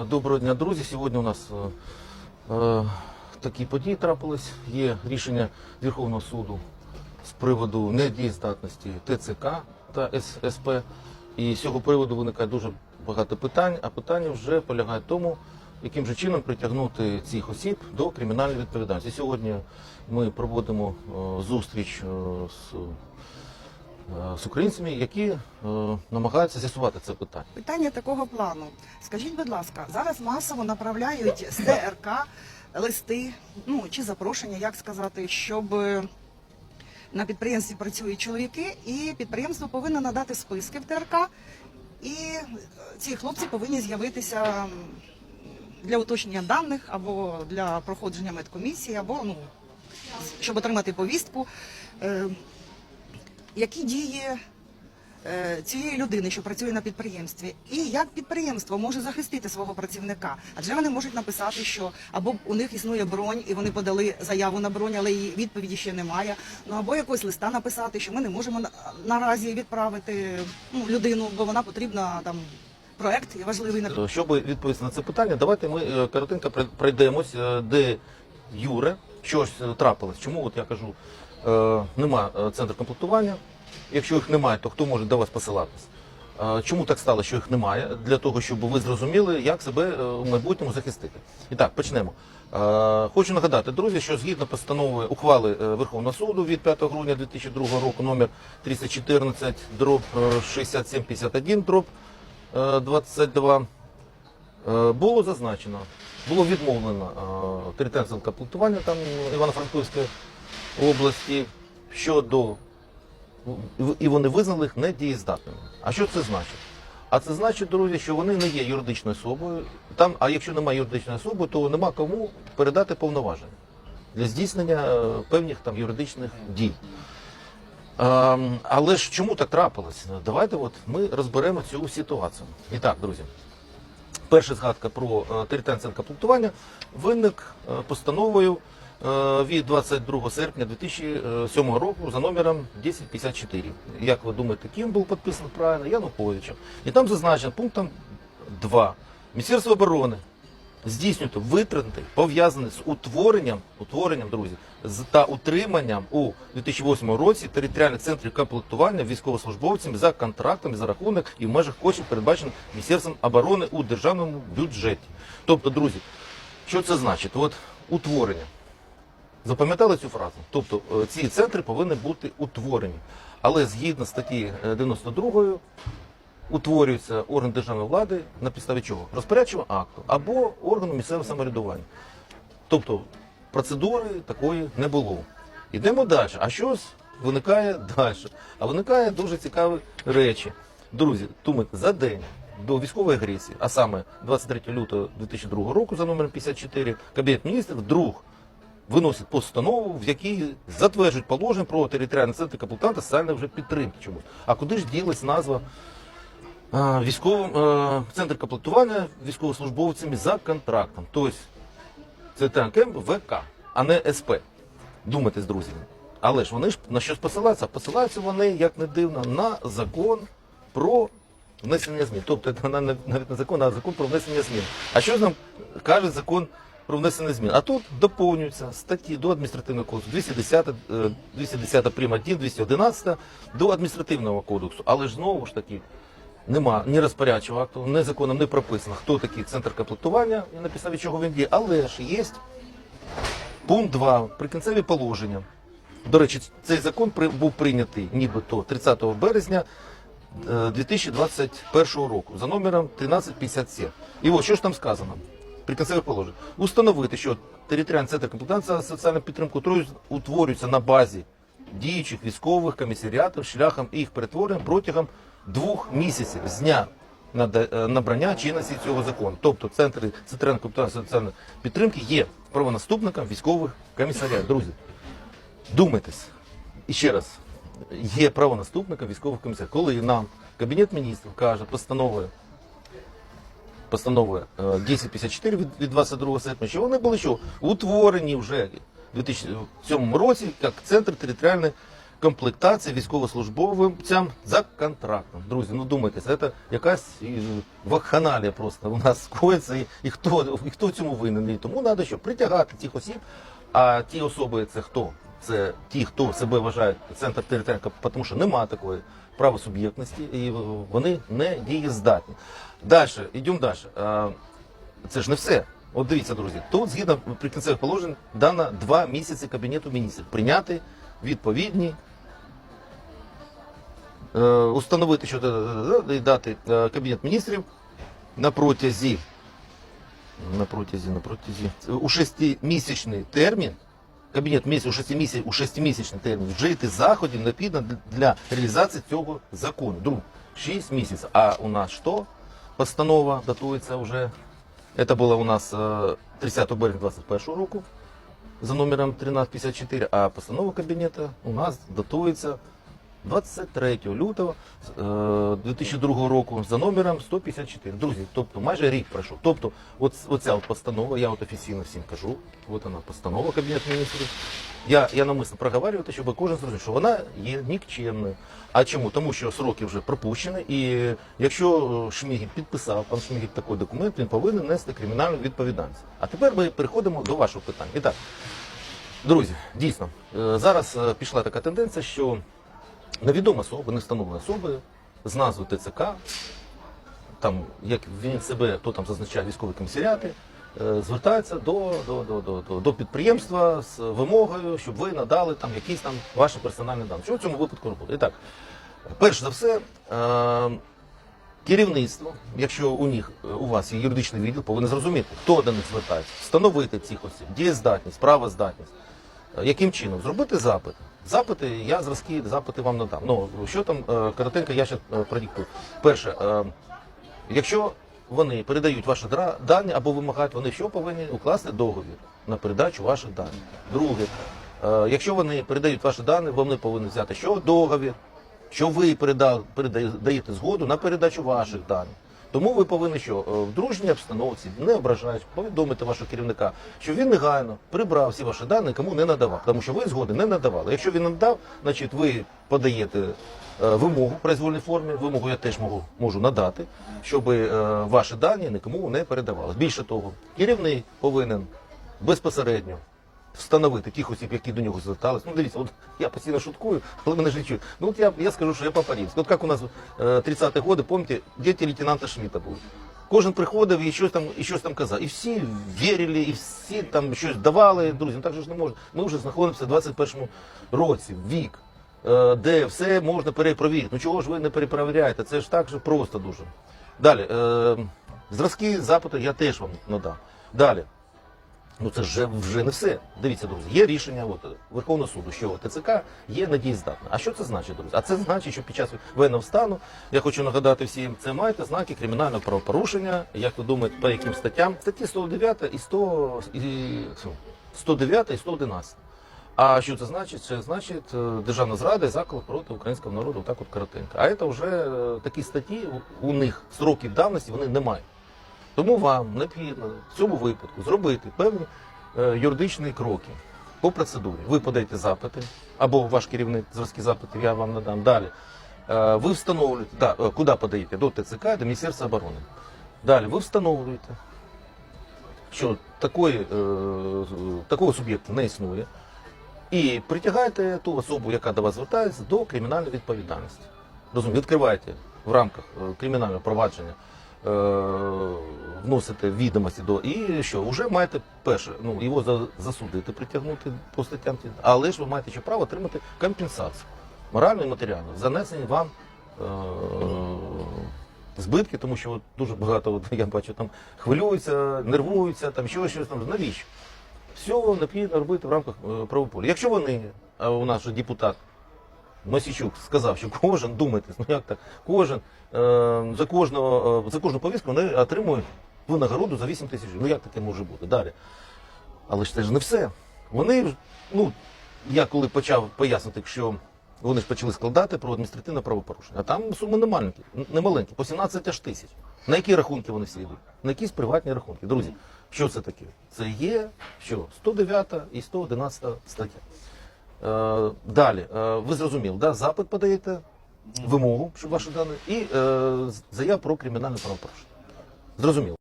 Е, Доброго дня, друзі. Сьогодні у нас е, е, такі події трапились. Є рішення Верховного суду з приводу недієздатності ТЦК та С- СП. І з цього приводу виникає дуже багато питань, а питання вже полягає в тому, яким же чином притягнути цих осіб до кримінальної відповідальності. Сьогодні ми проводимо е, зустріч з, з українцями, які е, намагаються з'ясувати це питання. Питання такого плану. Скажіть, будь ласка, зараз масово направляють з ТРК листи, ну чи запрошення, як сказати, щоб е, на підприємстві працюють чоловіки, і підприємство повинно надати списки в ТРК, і е, ці хлопці повинні з'явитися для уточнення даних або для проходження медкомісії, або ну щоб отримати повістку. Е, Які дії е, цієї людини, що працює на підприємстві, і як підприємство може захистити свого працівника? Адже вони можуть написати, що або у них існує бронь, і вони подали заяву на бронь, але її відповіді ще немає. Ну або якось листа написати, що ми не можемо на- наразі відправити ну, людину, бо вона потрібна там проект є важливий на Щоб відповісти на це питання, давайте ми е, коротенько прой- пройдемось, е, де Юре, що ж е, трапилось. Чому от я кажу, е, нема е, центру комплектування. Якщо їх немає, то хто може до вас посилатись? Е, Чому так стало, що їх немає? Для того, щоб ви зрозуміли, як себе у майбутньому захистити. І так, почнемо. Хочу нагадати, друзі, що згідно постанови ухвали Верховного суду від 5 грудня 2002 року, номер 314, дроб е, 6751, дроб е, 22, Е, було зазначено, було відмовлено територіальне комплектування там Івано-Франківської області щодо і вони визнали їх недієздатними. А що це значить? А це значить, друзі, що вони не є юридичною особою. Там, а якщо немає юридичної особи, то нема кому передати повноваження для здійснення е, певних там юридичних дій. Ем, але ж чому так трапилось? Давайте от ми розберемо цю ситуацію. І так, друзі. Перша згадка про е, територіальне центр комплектування виник е, постановою від 22 серпня 2007 року за номером 1054. Як ви думаєте, ким був підписаний правильно? Януковичем. І там зазначено пунктом 2. Міністерство оборони здійснювати витрати, пов'язані з утворенням, утворенням, друзі, з та утриманням у 2008 році територіальних центрів комплектування військовослужбовцями за контрактами за рахунок і в межах коштів, передбачених Міністерством оборони у державному бюджеті. Тобто, друзі, що це значить? От утворення. Запам'ятали цю фразу? Тобто е, ці центри повинні бути утворені. Але згідно статті е, 92 утворюється орган державної влади на підставі чого? Розпорядчого акту або органу місцевого самоврядування. Тобто процедури такої не було. Йдемо далі. А що ж виникає далі? А виникає дуже цікаві речі. Друзі, думайте, за день до військової агресії, а саме 23 лютого 2002 року за номером 54, Кабінет міністрів вдруг виносить постанову, в якій затверджують положення про територіальний центр комплектанта соціальної вже підтримки чомусь. А куди ж ділась назва військовим е, центр комплектування військовослужбовцями за контрактом? Тобто це ТНКМ ВК, а не СП. Думайтесь, друзі. Але ж вони ж на щось посилаються? Посилаються вони, як не дивно, на закон про внесення змін. Тобто навіть не закон, а закон про внесення змін. А що ж нам каже закон про внесення змін? А тут доповнюються статті до адміністративного кодексу 210, е, 210 прим. 1, 211 до адміністративного кодексу. Але ж знову ж таки. Нема ні розпорядчого акту, ні законом не прописано, хто такий центр комплектування і на підставі чого він діє. Але ж є пункт 2, прикінцеві положення. До речі, цей закон був прийнятий нібито 30 березня е, 2021 року за номером 1357. І ось що ж там сказано? Прикінцеве положення. Установити, що територіальний центр комплектації соціальної підтримки утворюється- на базі діючих військових комісаріатів шляхом їх перетворення протягом двох місяців з дня е, набрання чинності цього закону. Тобто центри центральної комплектації соціальної підтримки є правонаступником військових комісаріатів. Друзі, думайтесь. І ще раз, є правонаступником військових комісарів. Коли нам Кабінет міністрів каже постановою постанови е, 1054 від, від 22 серпня, що вони були що утворені вже у 2007 році як центр територіальної комплектації військовослужбовцям за контрактом. Друзі, ну думайте, це якась е, вакханалія просто у нас скоїться, і, і хто і хто цьому винен. І тому треба що притягати цих осіб. А ті особи це хто? Це ті, хто себе вважає центр територіального, тому що немає такої правосуб'єктності, і вони не дієздатні. Далі, йдемо далі. Це ж не все. От дивіться, друзі, тут згідно прикінцевих положень дано два місяці Кабінету міністрів прийняти відповідні, е, установити що і дати е, Кабінет міністрів на протязі, на протязі, на протязі, у шестимісячний термін, Кабінет міністрів у шестимісяч, у шестимісячний термін вжити заходів необхідно для реалізації цього закону. Друг, 6 місяців. А у нас що? Постанова датується вже Это было у нас э, 30 березня 2021 року за номером 1354, а постанова кабінету у нас датується 23 лютого е, 2002 року за номером 154. Друзі, тобто майже рік пройшов. Тобто, от, оця от постанова, я от офіційно всім кажу, от вона постанова Кабінету міністрів. Я, я намисно проговорювати, щоб кожен зрозумів, що вона є нікчемною. А чому? Тому що сроки вже пропущені, і якщо е, Шмігіль підписав, пан Шмігіль такий документ, він повинен нести кримінальну відповідальність. А тепер ми переходимо до вашого питання. І так, друзі, дійсно, е, зараз е, пішла така тенденція, що невідома особа, не встановлена особи з назви ТЦК, там, як він себе, хто там зазначає військові комісаріати, е, звертається до, до, до, до, до, підприємства з вимогою, щоб ви надали там якісь там ваші персональні дані. Що в цьому випадку робити? І так, перш за все, е, керівництво, якщо у них у вас є юридичний відділ, повинен зрозуміти, хто до них звертається, встановити цих осіб, дієздатність, правоздатність. Е, Яким чином? Зробити запит. Запити, я зразки запити вам надам. Ну, що там, е, коротенько, я ще е, продиктую. Перше, якщо вони передають ваші дані або вимагають, вони що повинні укласти договір на передачу ваших даних. Друге, якщо вони передають ваші дані, вони повинні взяти що договір, що ви передаєте згоду на передачу ваших даних. Тому ви повинні що е, в дружній обстановці, не ображаючи, повідомити вашого керівника, що він негайно прибрав всі ваші дані, кому не надавав, тому що ви згоди не надавали. Якщо він надав, значить ви подаєте е, вимогу в произвольній формі. Вимогу я теж можу, можу надати, щоб е, ваші дані нікому не передавали. Більше того, керівник повинен безпосередньо встановити тих осіб, які до нього звертались. Ну, дивіться, от я постійно шуткую, але мене ж не чують. Ну от я, я скажу, що я по-парівськи. От як у нас е, 30-ті годи, пам'ятаєте, діти лейтенанта Шміта були. Кожен приходив і щось там, і щось там казав. І всі вірили, і всі там щось давали. Друзі, ну так же ж не можна. Ми вже знаходимося в 21 році, вік, е, де все можна перепровірити. Ну чого ж ви не перепровіряєте? Це ж так же просто дуже. Далі. Е, зразки запиту я теж вам надам. Далі. Ну це вже, вже не все. Дивіться, друзі, є рішення от, Верховного суду, що ТЦК є надієздатна. А що це значить, друзі? А це значить, що під час воєнного стану, я хочу нагадати всім, це маєте знаки кримінального правопорушення, як ви думаєте, по яким статтям? Статті 109 і 100, і, 109 і 111. А що це значить? Це значить е, державна зрада і заклик проти українського народу, так от коротенько. А це вже е, такі статті, у них сроків давності вони не мають. Тому вам необхідно в цьому випадку зробити певні е, юридичні кроки по процедурі. Ви подаєте запити, або ваш керівник зразки запитів, я вам надам далі. Е, ви встановлюєте, да, е, куди подаєте? До ТЦК, до Міністерства оборони. Далі ви встановлюєте, що такої, такого суб'єкту не існує, і притягаєте ту особу, яка до вас звертається, до кримінальної відповідальності. Розумієте, відкриваєте в рамках кримінального провадження, вносите відомості до і що вже маєте перше, ну його за- засудити, притягнути по статтям, але ж ви маєте ще право отримати компенсацію моральну і матеріальну, занесені вам. Е, Збитки, тому що дуже багато, от, я бачу, там хвилюються, нервуються, там щось, щось там. Навіщо? Все необхідно робити в рамках е, правополя. Якщо вони, а у нас же депутат Мосічук сказав, що кожен, думайте, ну як так, кожен е, за кожного е, за кожну повістку вони отримують винагороду за 8 тисяч. Ну як таке може бути? Далі. Але ж це ж не все. Вони, ну, я коли почав пояснити, що вони ж почали складати про адміністративне правопорушення, а там суми не маленькі, не маленькі, по 17 аж тисяч. На які рахунки вони всі йдуть? На якісь приватні рахунки. Друзі, що це таке? Це є що? 109 і 111 стаття. Е, далі, е, ви зрозуміли, да? запит подаєте, вимогу, щоб ваші дані, і заяв заяву про кримінальне правопорушення. Зрозуміло.